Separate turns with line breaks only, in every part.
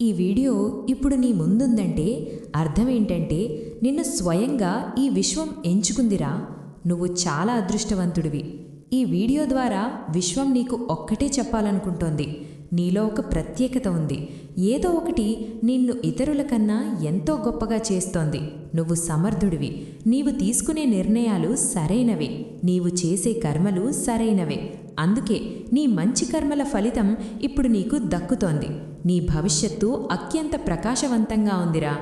ఈ వీడియో ఇప్పుడు నీ ముందుందంటే అర్థం ఏంటంటే నిన్ను స్వయంగా ఈ విశ్వం ఎంచుకుందిరా. నువ్వు చాలా అదృష్టవంతుడివి. ఈ వీడియో ద్వారా విశ్వం నీకు ఒక్కటే చెప్పాలనుకుంటోంది. నీలో ఒక ప్రత్యేకత ఉంది. ఏదో ఒకటి నిన్ను ఇతరుల కన్నా ఎంతో గొప్పగా చేస్తోంది. నువ్వు సమర్థుడివి. నీవు తీసుకునే నిర్ణయాలు సరైనవే. నీవు చేసే కర్మలు సరైనవే. అందుకే నీ మంచి కర్మల ఫలితం ఇప్పుడు నీకు దక్కుతోంది. నీ భవిష్యత్తు అత్యంత ప్రకాశవంతంగా ఉందిరా.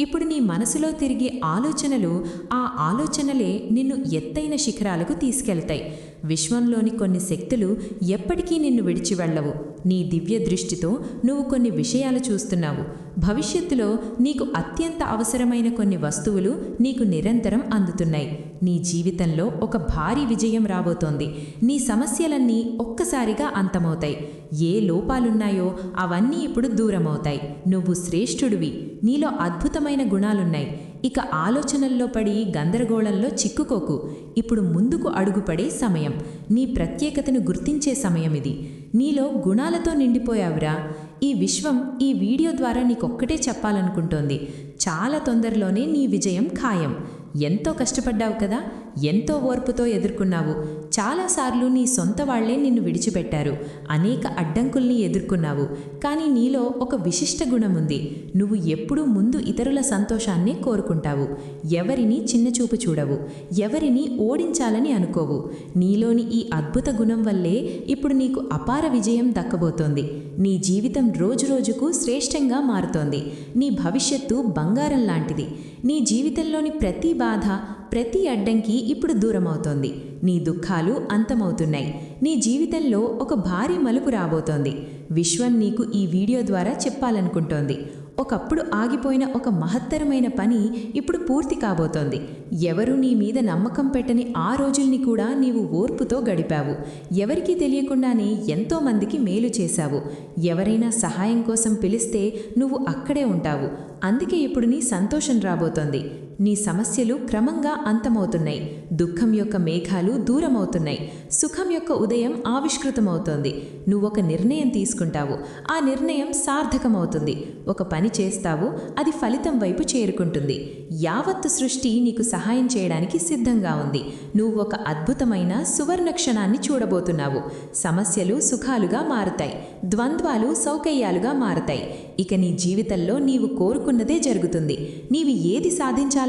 ఇప్పుడు నీ మనసులో తిరిగే ఆలోచనలు ఆ ఆలోచనలే నిన్ను ఎత్తైన శిఖరాలకు తీసుకెళ్తాయి. విశ్వంలోని కొన్ని శక్తులు ఎప్పటికీ నిన్ను విడిచి వెళ్ళవు. నీ దివ్య దృష్టితో నువ్వు కొన్ని విషయాలు చూస్తున్నావు. భవిష్యత్తులో నీకు అత్యంత అవసరమైన కొన్ని వస్తువులు నీకు నిరంతరం అందుతున్నాయి. నీ జీవితంలో ఒక భారీ విజయం రాబోతోంది. నీ సమస్యలన్నీ ఒక్కసారిగా అంతమవుతాయి. ఏ లోపాలున్నాయో అవన్నీ ఇప్పుడు దూరమవుతాయి. నువ్వు శ్రేష్ఠుడివి. నీలో అద్భుతమైన గుణాలున్నాయి. ఇక ఆలోచనల్లో పడి గందరగోళంలో చిక్కుకోకు. ఇప్పుడు ముందుకు అడుగుపడే సమయం. నీ ప్రత్యేకతను గుర్తించే సమయం ఇది. నీలో గుణాలతో నిండిపోయావురా. ఈ విశ్వం ఈ వీడియో ద్వారా నీకొక్కటే చెప్పాలనుకుంటోంది. చాలా తొందరలోనే నీ విజయం ఖాయం. ఎంతో కష్టపడ్డావు కదా? ఎంతో ఓర్పుతో ఎదుర్కొన్నావు. చాలాసార్లు నీ సొంత వాళ్ళే నిన్ను విడిచిపెట్టారు. అనేక అడ్డంకుల్ని ఎదుర్కొన్నావు. కానీ నీలో ఒక విశిష్ట గుణం ఉంది. నువ్వు ఎప్పుడూ ముందు ఇతరుల సంతోషాన్నే కోరుకుంటావు. ఎవరిని చిన్నచూపు చూడవు. ఎవరిని ఓడించాలని అనుకోవు. నీలోని ఈ అద్భుత గుణం వల్లే ఇప్పుడు నీకు అపార విజయం దక్కబోతోంది. నీ జీవితం రోజురోజుకు శ్రేష్టంగా మారుతోంది. నీ భవిష్యత్తు బంగారం లాంటిది నీ జీవితంలోని ప్రతి బాధ ప్రతి అడ్డంకి ఇప్పుడు దూరమవుతోంది. నీ దుఃఖాలు అంతమవుతున్నాయి. నీ జీవితంలో ఒక భారీ మలుపు రాబోతోంది. విశ్వం నీకు ఈ వీడియో ద్వారా చెప్పాలనుకుంటోంది. ఒకప్పుడు ఆగిపోయిన ఒక మహత్తరమైన పని ఇప్పుడు పూర్తి కాబోతోంది. ఎవరు నీ మీద నమ్మకం పెట్టని ఆ రోజుల్ని కూడా నీవు ఓర్పుతో గడిపావు. ఎవరికీ తెలియకుండానే ఎంతో మందికి మేలు చేశావు. ఎవరైనా సహాయం కోసం పిలిస్తే నువ్వు అక్కడే ఉంటావు. అందుకే ఇప్పుడు నీ సంతోషం రాబోతోంది. నీ సమస్యలు క్రమంగా అంతమవుతున్నాయి. దుఃఖం యొక్క మేఘాలు దూరమవుతున్నాయి. సుఖం యొక్క ఉదయం ఆవిష్కృతమవుతోంది. నువ్వొక నిర్ణయం తీసుకుంటావు. ఆ నిర్ణయం సార్థకమవుతుంది. ఒక పని చేస్తావు. అది ఫలితం వైపు చేరుకుంటుంది. యావత్తు సృష్టి నీకు సహాయం చేయడానికి సిద్ధంగా ఉంది. నువ్వు ఒక అద్భుతమైన సువర్ణ క్షణాన్ని చూడబోతున్నావు. సమస్యలు సుఖాలుగా మారుతాయి. ద్వంద్వాలు సౌకర్యాలుగా మారుతాయి. ఇక నీ జీవితంలో నీవు కోరుకున్నదే జరుగుతుంది. నీవు ఏది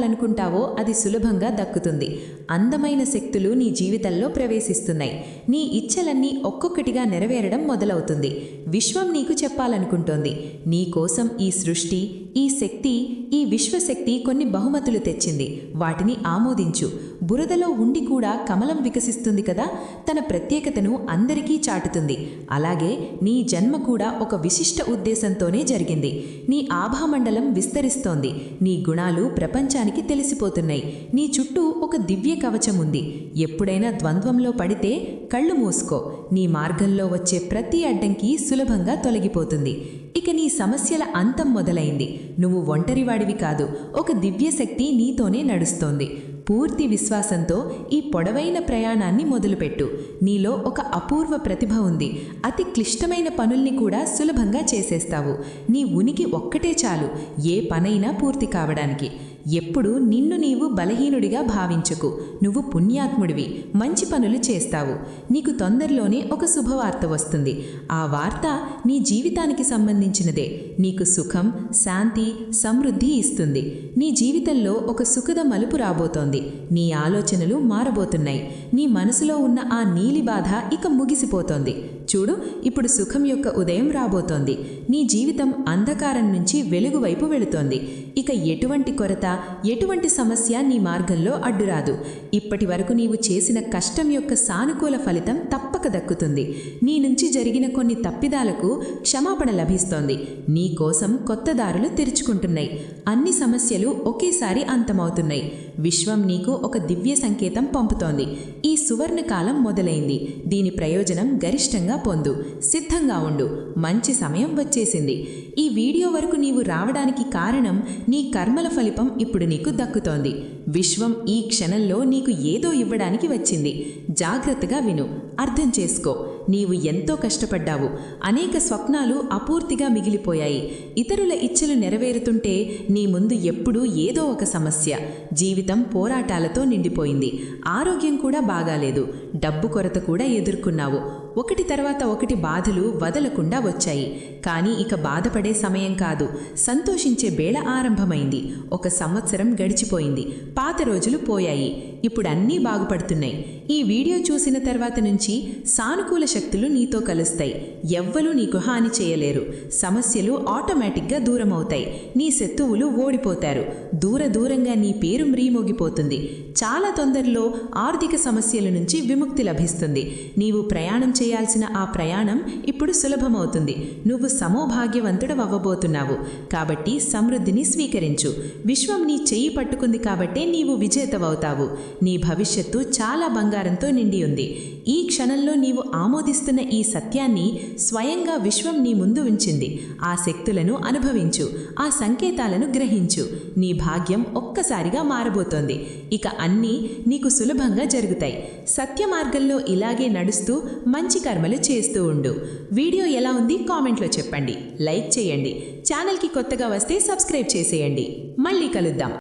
సాధించాలనుకుంటావో అది సులభంగా దక్కుతుంది. అందమైన శక్తులు నీ జీవితంలో ప్రవేశిస్తున్నాయి. నీ ఇచ్చలన్నీ ఒక్కొక్కటిగా నెరవేరడం మొదలవుతుంది. విశ్వం నీకు చెప్పాలనుకుంటోంది. నీ కోసం ఈ సృష్టి ఈ శక్తి ఈ విశ్వశక్తి కొన్ని బహుమతులు తెచ్చింది. వాటిని ఆమోదించు. బురదలో ఉండి కూడా కమలం వికసిస్తుంది కదా తన ప్రత్యేకతను అందరికీ చాటుతుంది. అలాగే నీ జన్మ కూడా ఒక విశిష్ట ఉద్దేశంతోనే జరిగింది. నీ ఆభామండలం విస్తరిస్తోంది. నీ గుణాలు ప్రపంచానికి తెలిసిపోతున్నాయి. నీ చుట్టూ ఒక దివ్య కవచం ఉంది. ఎప్పుడైనా ద్వంద్వంలో పడితే కళ్ళు మూసుకో. నీ మార్గంలో వచ్చే ప్రతి అడ్డంకి సులభంగా తొలగిపోతుంది. ఇక నీ సమస్యల అంతం మొదలైంది. నువ్వు ఒంటరివాడివి కాదు ఒక దివ్యశక్తి నీతోనే నడుస్తోంది. పూర్తి విశ్వాసంతో ఈ పొడవైన ప్రయాణాన్ని మొదలుపెట్టు. నీలో ఒక అపూర్వ ప్రతిభ ఉంది. అతి క్లిష్టమైన పనుల్ని కూడా సులభంగా చేసేస్తావు. నీ ఉనికి ఒక్కటే చాలు ఏ పనైనా పూర్తి కావడానికి. ఎప్పుడు నిన్ను నీవు బలహీనుడిగా భావించకు. నువ్వు పుణ్యాత్ముడివి. మంచి పనులు చేస్తావు. నీకు తొందరలోనే ఒక శుభవార్త వస్తుంది. ఆ వార్త నీ జీవితానికి సంబంధించినదే. నీకు సుఖం శాంతి సమృద్ధి ఇస్తుంది. నీ జీవితంలో ఒక సుఖద మలుపు రాబోతోంది. నీ ఆలోచనలు మారబోతున్నాయి. నీ మనసులో ఉన్న ఆ నీలి బాధ ఇక ముగిసిపోతోంది. చూడు ఇప్పుడు సుఖం యొక్క ఉదయం రాబోతోంది. నీ జీవితం అంధకారం నుంచి వెలుగు వైపు వెళుతోంది. ఇక ఎటువంటి కొరత ఎటువంటి సమస్య నీ మార్గంలో అడ్డురాదు. ఇప్పటి వరకు నీవు చేసిన కష్టం యొక్క సానుకూల ఫలితం తప్పక దక్కుతుంది. నీ నుంచి జరిగిన కొన్ని తప్పిదాలకు క్షమాపణ లభిస్తోంది. నీ కోసం కొత్త దారులు తెరుచుకుంటున్నాయి. అన్ని సమస్యలు ఒకేసారి అంతమవుతున్నాయి. విశ్వం నీకు ఒక దివ్య సంకేతం పంపుతోంది. ఈ సువర్ణకాలం మొదలైంది. దీని ప్రయోజనం గరిష్టంగా పొందు. సిద్ధంగా ఉండు. మంచి సమయం వచ్చేసింది. ఈ వీడియో వరకు నీవు రావడానికి కారణం నీ కర్మల ఫలితం ఇప్పుడు నీకు దక్కుతోంది. విశ్వం ఈ క్షణంలో నీకు ఏదో ఇవ్వడానికి వచ్చింది. జాగ్రత్తగా విను. అర్థం చేసుకో.
నీవు ఎంతో కష్టపడ్డావు. అనేక స్వప్నాలు అపూర్తిగా మిగిలిపోయాయి. ఇతరుల ఇచ్చలు నెరవేరుతుంటే నీ ముందు ఎప్పుడూ ఏదో ఒక సమస్య. జీవితం పోరాటాలతో నిండిపోయింది. ఆరోగ్యం కూడా బాగాలేదు. డబ్బు కొరత కూడా ఎదుర్కొన్నావు. ఒకటి తర్వాత ఒకటి బాధలు వదలకుండా వచ్చాయి. కానీ ఇక బాధపడే సమయం కాదు. సంతోషించే వేళ ఆరంభమైంది. ఒక సంవత్సరం గడిచిపోయింది. పాత రోజులు పోయాయి. ఇప్పుడు అన్నీ బాగుపడుతున్నాయి. ఈ వీడియో చూసిన తర్వాత నుంచి సానుకూల శక్తులు నీతో కలుస్తాయి. ఎవ్వరూ నీకు హాని చేయలేరు. సమస్యలు ఆటోమేటిక్గా దూరమవుతాయి. నీ శత్రువులు ఓడిపోతారు. దూర దూరంగా నీ పేరు మ్రీమోగిపోతుంది. చాలా తొందరలో ఆర్థిక సమస్యల నుంచి విముక్తి లభిస్తుంది. నీవు ప్రయాణం చేయాల్సిన ఆ ప్రయాణం ఇప్పుడు సులభమవుతుంది. నువ్వు సమోభాగ్యవంతుడవబోతున్నావు. కాబట్టి సమృద్ధిని స్వీకరించు. విశ్వం నీ చెయ్యి పట్టుకుంది కాబట్టే నీవు విజేతవవుతావు. నీ భవిష్యత్తు చాలా బంగారంతో నిండి ఉంది ఈ క్షణంలో నీవు ఆమోదిస్తున్న ఈ సత్యాన్ని స్వయంగా విశ్వం నీ ముందు ఉంచింది. ఆ శక్తులను అనుభవించు. ఆ సంకేతాలను గ్రహించు. నీ భాగ్యం ఒక్కసారిగా మారబోతోంది. ఇక అన్నీ నీకు సులభంగా జరుగుతాయి. సత్య మార్గంలో ఇలాగే నడుస్తూ మంచి మంచి కర్మలు చేస్తూ ఉండు. వీడియో ఎలా ఉంది కామెంట్లో చెప్పండి. లైక్ చేయండి. ఛానల్కి కొత్తగా వస్తే సబ్స్క్రైబ్ చేసేయండి. మళ్ళీ కలుద్దాం.